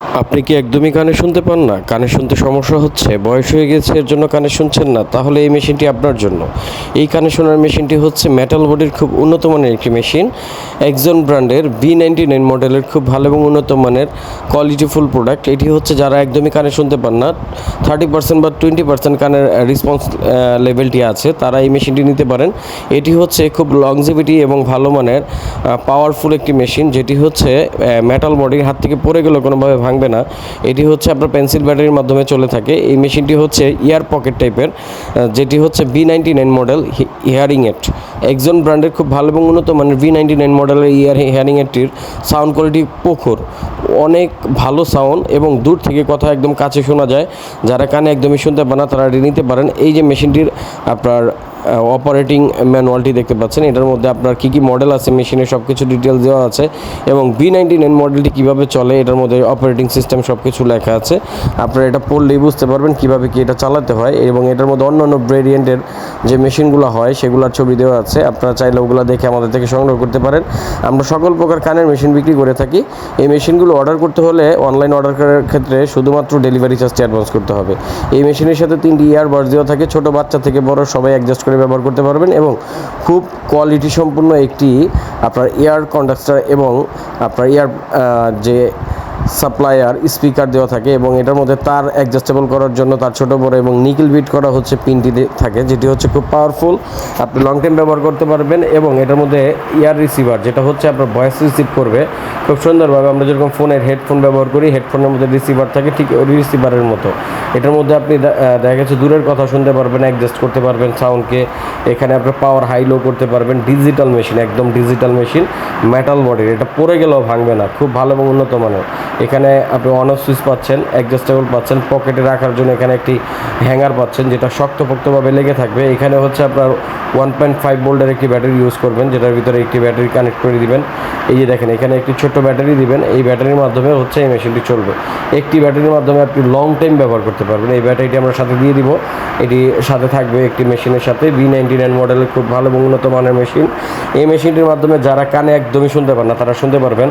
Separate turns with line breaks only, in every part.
আপনি কি একদমই কানে শুনতে পান না? কানে শুনতে সমস্যা হচ্ছে, বয়স হয়ে গেছে, এর জন্য কানে শুনছেন না, তাহলে এই মেশিনটি আপনার জন্য। এই কানে শোনার মেশিনটি হচ্ছে মেটাল বডির খুব উন্নত মানের একটি মেশিন। একজন ব্র্যান্ডের বি নাইনটি নাইন মডেলের খুব ভালো এবং উন্নত মানের কোয়ালিটিফুল প্রোডাক্ট এটি হচ্ছে যারা একদমই কানে শুনতে পান না থার্টি পার্সেন্ট বা টোয়েন্টি পার্সেন্ট কানের রেসপন্স লেভেলটি আছে, তারা এই মেশিনটি নিতে পারেন। এটি হচ্ছে খুব লংজিভিটি এবং ভালো মানের পাওয়ারফুল একটি মেশিন, যেটি হচ্ছে মেটাল বডির হাত থেকে পড়ে গেলে কোনোভাবে ভাঙবে না। এটি হচ্ছে আপনার পেন্সিল ব্যাটারির মাধ্যমে চলে থাকে। এই মেশিনটি হচ্ছে ইয়ার পকেট টাইপের যেটি হচ্ছে B ninety nine model hearing aid একজন ব্র্যান্ডের খুব ভালো এবং উন্নত মানের ভি নাইনটি নাইন মডেলের ইয়ার হিয়ারিং এডটির সাউন্ড কোয়ালিটি প্রখর। অনেক ভালো সাউন্ড এবং দূর থেকে কথা একদম কাছে শোনা যায়। যারা কানে একদমই শুনতে পান না, তারা নিতে পারেন। এই যে মেশিনটির আপনার অপারেটিং ম্যানুয়ালটি দেখতে পাচ্ছেন। এটার মধ্যে আপনার কী কী মডেল আছে মেশিনের সব কিছু ডিটেলস দেওয়া আছে এবং বি নাইনটি নাইন মডেলটি কীভাবে চলে, এটার মধ্যে অপারেটিং সিস্টেম সব কিছু লেখা আছে। আপনারা এটা পড়লেই বুঝতে পারবেন কীভাবে কি এটা চালাতে হয় এবং এটার মধ্যে অন্য অন্য ভেরিয়েন্টের যে মেশিনগুলো হয়, সেগুলোর ছবি দেওয়া আছে। আপনারা চাইলে ওগুলো দেখে আমাদের থেকে সংগ্রহ করতে পারেন। আমরা সকল প্রকার কানের মেশিন বিক্রি করে থাকি। এই মেশিনগুলো অর্ডার করতে হলে অনলাইন অর্ডার করার ক্ষেত্রে শুধুমাত্র ডেলিভারি চার্জটি অ্যাডভান্স করতে হবে। এই মেশিনের সাথে তিনটি ইয়ারবাডস দেওয়া থাকে। ছোটো বাচ্চা থেকে বড় সবাই অ্যাডজাস্ট করে ব্যবহার করতে পারবেন এবং খুব কোয়ালিটি সম্পূর্ণ একটি আপনার এয়ার কন্ডাক্টার এবং আপনার এয়ার যে সাপ্লায়ার, স্পিকার দেওয়া থাকে এবং এটার মধ্যে তার অ্যাডজাস্টেবল করার জন্য তার ছোট বড় এবং নিকেল বিট করা হচ্ছে পিনটি থাকে, যেটি হচ্ছে খুব পাওয়ারফুল আপনি লং টাইম ব্যবহার করতে পারবেন এবং এটার মধ্যে ইয়ার রিসিভার যেটা হচ্ছে আপনার ভয়েস রিসিভ করবে। খুব সুন্দরভাবে আমরা যেরকম ফোনের হেডফোন ব্যবহার করি হেডফোনের মধ্যে রিসিভার থাকে, ঠিক ওই রিসিভারের মতো। এটার মধ্যে আপনি দেখা গেছে দূরের কথা শুনতে পারবেন অ্যাডজাস্ট করতে পারবেন সাউন্ডকে এখানে আপনার পাওয়ার হাই লো করতে পারবেন ডিজিটাল মেশিন একদম ডিজিটাল মেশিন মেটাল বডির এটা পরে গেলেও ভাঙবে না, খুব ভালো এবং উন্নত মানের। এখানে আপনি অন অফ সুইচ পাচ্ছেন অ্যাডজাস্টেবল পাচ্ছেন পকেটে রাখার জন্য এখানে একটি হ্যাঙ্গার পাচ্ছেন, যেটা শক্তপোক্তভাবে লেগে থাকবে। এখানে হচ্ছে আপনার ওয়ান পয়েন্ট ফাইভ ভোল্টের একটি ব্যাটারি ইউজ করবেন, যেটার ভিতরে একটি ব্যাটারি কানেক্ট করে দিবেন। এই যে দেখেন, এখানে একটি ছোট্ট ব্যাটারি দিবেন। এই ব্যাটারির মাধ্যমে হচ্ছে এই মেশিনটি চলবে। একটি ব্যাটারির মাধ্যমে আপনি লং টাইম ব্যবহার করতে পারবেন। এই ব্যাটারিটি আমরা সাথে দিয়ে দিব। এটি সাথে থাকবে একটি মেশিনের সাথে বি নাইনটি নাইন মডেলের খুব ভালো এবং উন্নত মানের মেশিন। এই মেশিনটির মাধ্যমে যারা কানে একদমই শুনতে পান না, তারা শুনতে পারবেন।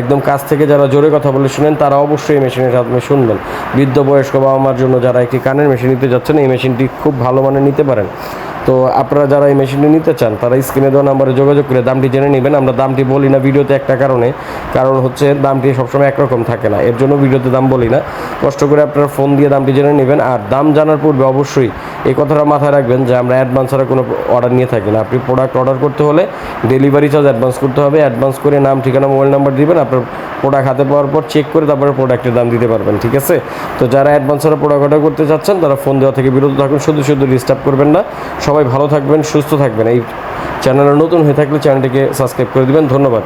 একদম কাছ থেকে যারা জোরে কথা বলে শুনেন, তারা অবশ্যই এই মেশিনের সাথে শুনবেন। বৃদ্ধ বয়স্ক বাবা মার জন্য যারা একটি কানের মেশিন নিতে যাচ্ছেন, এই মেশিনটি খুব ভালো মানে নিতে পারেন। তো আপনারা যারা এই মেশিনটি নিতে চান, তারা স্ক্রিনে দেওয়া নাম্বারে যোগাযোগ করে দামটি জেনে নেবেন। আমরা দামটি বলি না ভিডিওতে একটা কারণে, কারণ হচ্ছে দামটি সবসময় একরকম থাকে না। এর জন্য ভিডিওতে দাম বলি না। কষ্ট করে আপনারা ফোন দিয়ে দামটি জেনে নেবেন। আর দাম জানার পূর্বে অবশ্যই এই কথাটা মাথায় রাখবেন যে আমরা অ্যাডভান্স ছাড়া কোনো অর্ডার নিয়ে থাকি না। আপনি প্রোডাক্ট অর্ডার করতে হলে ডেলিভারি চার্জ অ্যাডভান্স করতে হবে। অ্যাডভান্স করে নাম, ঠিকানা মোবাইল নাম্বার দিবেন। আপনার প্রোডাক্ট হাতে পাওয়ার পর চেক করে তারপরে প্রোডাক্টের দাম দিতে পারবেন, ঠিক আছে? তো যারা অ্যাডভান্স ছাড়া প্রোডাক্ট অর্ডার করতে চাচ্ছেন, তারা ফোন দেওয়া থেকে বিরত থাকুন। শুধু শুধু ডিস্টার্ব করবেন না। সবাই ভালো থাকবেন, সুস্থ থাকবেন। এই চ্যানেলে নতুন হয়ে থাকলে চ্যানেলটিকে সাবস্ক্রাইব করে দেবেন। ধন্যবাদ।